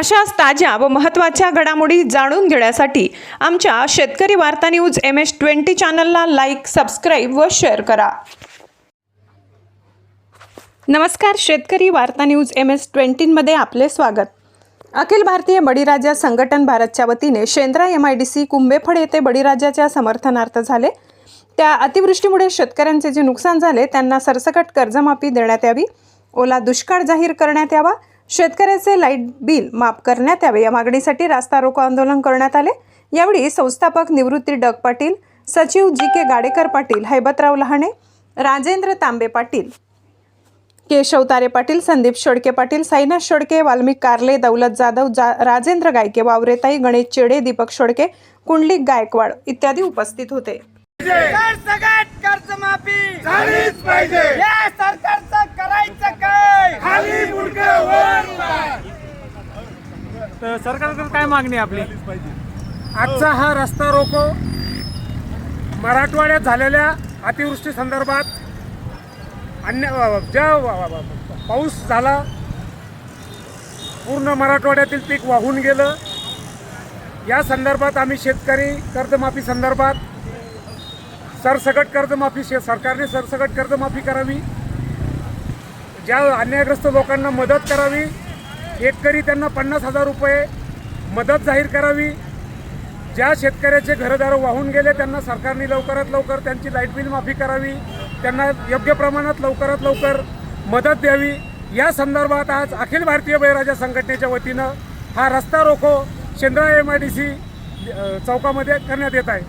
अशाच ताज्या व महत्त्वाच्या घडामोडी जाणून घेण्यासाठी आमच्या शेतकरी वार्ता न्यूज एम एस ट्वेंटी चॅनलला लाईक सबस्क्राईब व शेअर करा. नमस्कार शेतकरी वार्ता न्यूज एम एस ट्वेंटीमध्ये आपले स्वागत. अखिल भारतीय बळीराजा संघटन भारतच्या वतीने Shendra M I D C Kumbhephal येथे बळीराजाच्या समर्थनार्थ झाले. त्या अतिवृष्टीमुळे शेतकऱ्यांचे जे नुकसान झाले त्यांना सरसकट कर्जमाफी देण्यात यावी. ओला दुष्काळ जाहीर करण्यात यावा. शेतकऱ्याचे लाइट बिल माफ करण्यात यावे. या मागणीसाठी रास्ता रोको आंदोलन करण्यात आले. यावेळी संस्थापक निवृत्ती डग पाटील सचिव जी के गाडेकर पाटील हैबतराव लहाणे राजेंद्र तांबे पाटील केशव तारे पाटील संदीप शेडके पाटील साईनाथ शेडके वाल्मिक कारले दौलत जाधव जा राजेंद्र गायके वावरेताई गणेश चेडे दीपक शेडके कुंडलिक गायकवाड इत्यादी उपस्थित होते सरसकट कर्जमाफी झालीच पाहिजे या सरकारचं करायचं काय खाली मुडकं वर पाय. तर सरकारकडे काय मागणी आहे आपली? आजचा हा. रस्ता रोको. मराठवाड्यात झालेल्या अतिवृष्टी संदर्भात अन्य ज्या पाऊस झाला पूर्ण मराठवाड्यातील पीक वाहून गेलं. या संदर्भात आम्ही शेतकरी कर्जमाफी संदर्भात सरसकट कर्जमाफी शे सरकारने सरसकट कर्जमाफी करावी. ज्या अन्यायग्रस्त लोकांना मदत करावी. एकरी त्यांना पन्नास हजार रुपये मदत जाहीर करावी. ज्या शेतकऱ्याचे घरदारं वाहून गेले त्यांना सरकारने लवकरात लवकर त्यांची लाइट बिल माफी करावी. त्यांना योग्य प्रमाणात लवकरात लवकर मदत द्यावी. या संदर्भात आज अखिल भारतीय बळीराजा संघटनेच्या वतीनं हा रस्ता रोको Shendra M I D C चौकामध्ये करण्यात येत आहे.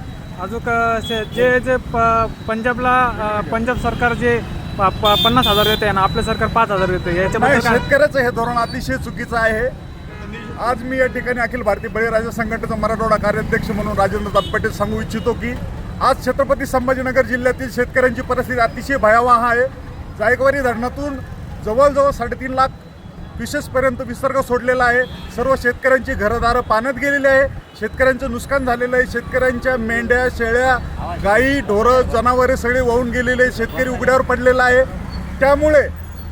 अजून जे जे प- पंजाबला पंजाब सरकार जे प- प- पन्नास हजार देते आणि आपलं सरकार पाच हजार देते काय? शेतकऱ्याचं हे धोरण अतिशय चुकीचं आहे. आज मी या ठिकाणी अखिल भारतीय बळीराजा संघटनेचा मराठवाडा कार्याध्यक्ष म्हणून राजेंद्र तात्पटे सांगू इच्छितो की आज छत्रपती संभाजीनगर जिल्ह्यातील शेतकऱ्यांची परिस्थिती अतिशय भयावह आहे. जायकवाडी धरणातून जवळजवळ साडेतीन लाख क्युसेसपर्यंत विसर्ग सोडलेला आहे. सर्व शेतकऱ्यांची घरदारं पाण्यात गेलेली आहे. शेतकऱ्यांचं नुकसान झालेलं आहे. शेतकऱ्यांच्या मेंढ्या शेळ्या गाई ढोरं जनावरे सगळे वाहून गेलेले आहे. शेतकरी उघड्यावर पडलेला आहे. त्यामुळे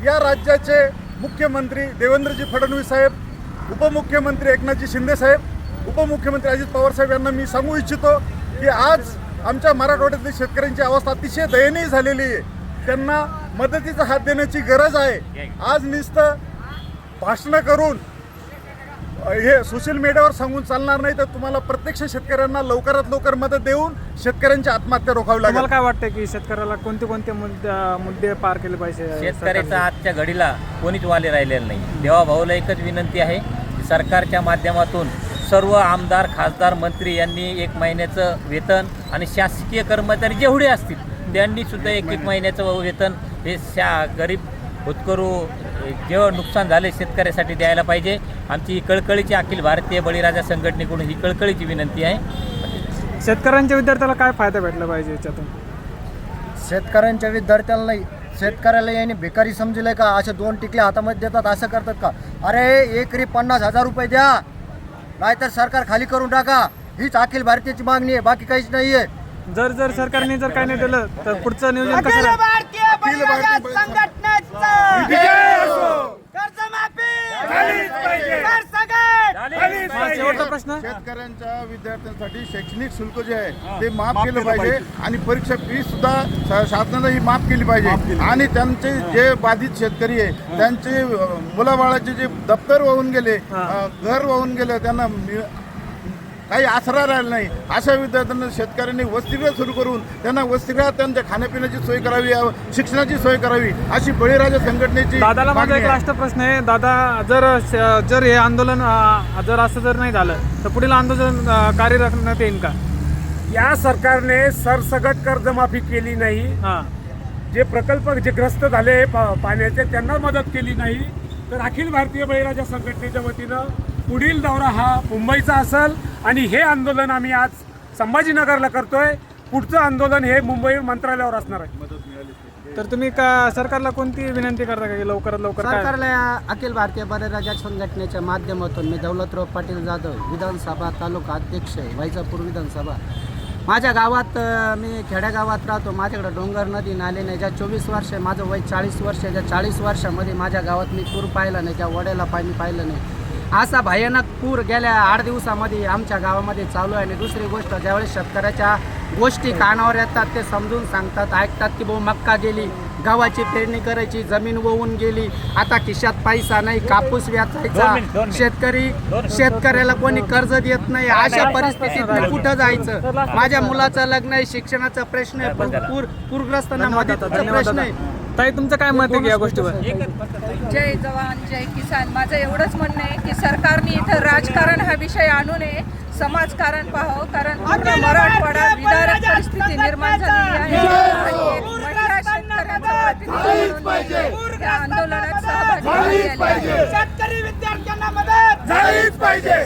या राज्याचे मुख्यमंत्री देवेंद्रजी फडणवीस साहेब उपमुख्यमंत्री एकनाथजी शिंदे साहेब उपमुख्यमंत्री अजित पवार साहेब यांना मी सांगू इच्छितो की आज आमच्या मराठवाड्यातल्या शेतकऱ्यांची अवस्था अतिशय दयनीय झालेली आहे. त्यांना मदतीचा हात देण्याची गरज आहे. आज नुसतं भाषणं करून हे सोशल मीडियावर सांगून चालणार नाही तर तुम्हाला प्रत्यक्ष शेतकऱ्यांना लवकरात लवकर मदत देऊन शेतकऱ्यांची आत्महत्या रोखावी लागेल. तुम्हाला काय वाटतं की शेतकऱ्याला कोणते कोणते मुद्दे मुद्दे पार केले पाहिजे? शेतकऱ्याचा? आजच्या घडीला कोणीच वाले राहिलेलं नाही. देवा भाऊला एकच विनंती आहे सरकारच्या माध्यमातून सर्व आमदार खासदार मंत्री यांनी एक महिन्याचं वेतन आणि शासकीय कर्मचारी जेवढे असतील त्यांनी सुद्धा एक एक महिन्याचं वेतन हे शा गरीब होतकरू जेव्हा नुकसान झाले शेतकऱ्यासाठी द्यायला पाहिजे. आमची ही कळकळीची अखिल भारतीय बळीराजा संघटनेकडून ही कळकळीची विनंती आहे. शेतकऱ्यांच्या विद्यार्थ्याला काय फायदा भेटला पाहिजे याच्यातून? शेतकऱ्यांच्या विद्यार्थ्याला नाही. शेतकऱ्याला याने भिकारी समजले का? असे दोन टिकले हातामध्ये देतात असं करतात का? अरे एकरी पन्नास हजार रुपये द्या. नाहीतर सरकार खाली करून टाका. हीच अखिल भारतीयाची मागणी आहे बाकी काहीच नाही आहे जर जर सरकारने जर काही नाही दिलं तर पुढचं नियोजन कसं अखिल राहील? भारतीय बळीराजा संघटनेचं विजय असो. कर्जमाफी झालीच पाहिजे. सरसकट झालीच हा, पाहिजे. शेवटचा प्रश्न? शेतकऱ्यांच्या विद्यार्थ्यांसाठी शैक्षणिक शुल्क जे आहे ते माफ केलं पाहिजे आणि परीक्षा फी सुद्धा शासनानं ही माफ केली पाहिजे. आणि त्यांचे जे बाधित शेतकरी आहे त्यांचे मुलाबाळाचे जे दप्तर वाहून गेले घर वाहून गेले त्यांना काही आसरा राहिला नाही. अशा विद्यार्थ्यांना शेतकऱ्यांनी वसतिगृह सुरू करून त्यांना वसतिगृहात त्यांच्या खाण्यापिण्याची सोय करावी शिक्षणाची सोय करावी अशी बळीराजा संघटनेची दादाला माझा एक. लास्ट प्रश्न आहे. दादा जर श- जर हे आंदोलन जर असं जर नाही झालं तर पुढील आंदोलन कार्य करण्यात येईल का? या सरकारने सरसकट कर्जमाफी केली नाही. हां. जे प्रकल्प जे ग्रस्त झाले पा- पाण्याचे त्यांना मदत केली नाही. तर अखिल भारतीय बळीराजा संघटनेच्या वतीनं पुढील दौरा हा मुंबईचा असेल आणि हे आंदोलन आम्ही आज संभाजीनगरला करतोय. पुढचं आंदोलन हे मुंबई मंत्रालयावर असणार आहे. तर तुम्ही का सरकारला कोणती विनंती करता का की लवकरात लवकर काय? सरकारला अखिल भारतीय बळीराजा संघटनेच्या माध्यमातून मी दौलतराव पाटील जाधव विधानसभा तालुका अध्यक्ष वैजापूर विधानसभा. माझ्या गावात अ, मी खेड्यागावात राहतो. माझ्याकडे डोंगर नदी नाले नाही. ज्या चोवीस वर्ष माझं वय चाळीस वर्ष ज्या चाळीस वर्षामध्ये माझ्या गावात मी पूर पाहिला नाही त्या वड्याला पाणी पाहिलं नाही. असा भयानक पूर गेल्या आठ दिवसामध्ये आमच्या गावामध्ये चालू आहे. आणि दुसरी गोष्ट ज्यावेळेस शेतकऱ्याच्या गोष्टी कानावर येतात ते समजून सांगतात ऐकतात की भाऊ मक्का गेली गव्हाची पेरणी करायची जमीन वाहून गेली. आता खिशात पैसा नाही कापूस मिनिट. शेतकरी. शेतकऱ्याला कोणी कर्ज देत नाही. अशा परिस्थितीत कुठं जायचं? माझ्या मुलाचं लग्न आहे शिक्षणाचा प्रश्न आहे पूर पूर- पूरग्रस्तांना मदतीचा प्रश्न आहे. ताई तुमचं काय मत आहे या गोष्टीवर जय जवान जय किसान माझं एवढंच म्हणणं आहे की सरकारने इथं राजकारण हा विषय आणू नये समाजकारण पाहावं कारण पूर्ण मराठवाडा विदारक परिस्थिती निर्माण झालेली आहे आणि एक महिला शेतकऱ्यांचा प्रतिनिधी म्हणून त्या आंदोलनात सहभागी झालेली आहे शेतकरी विद्यार्थ्यांना मदत झालीच पाहिजे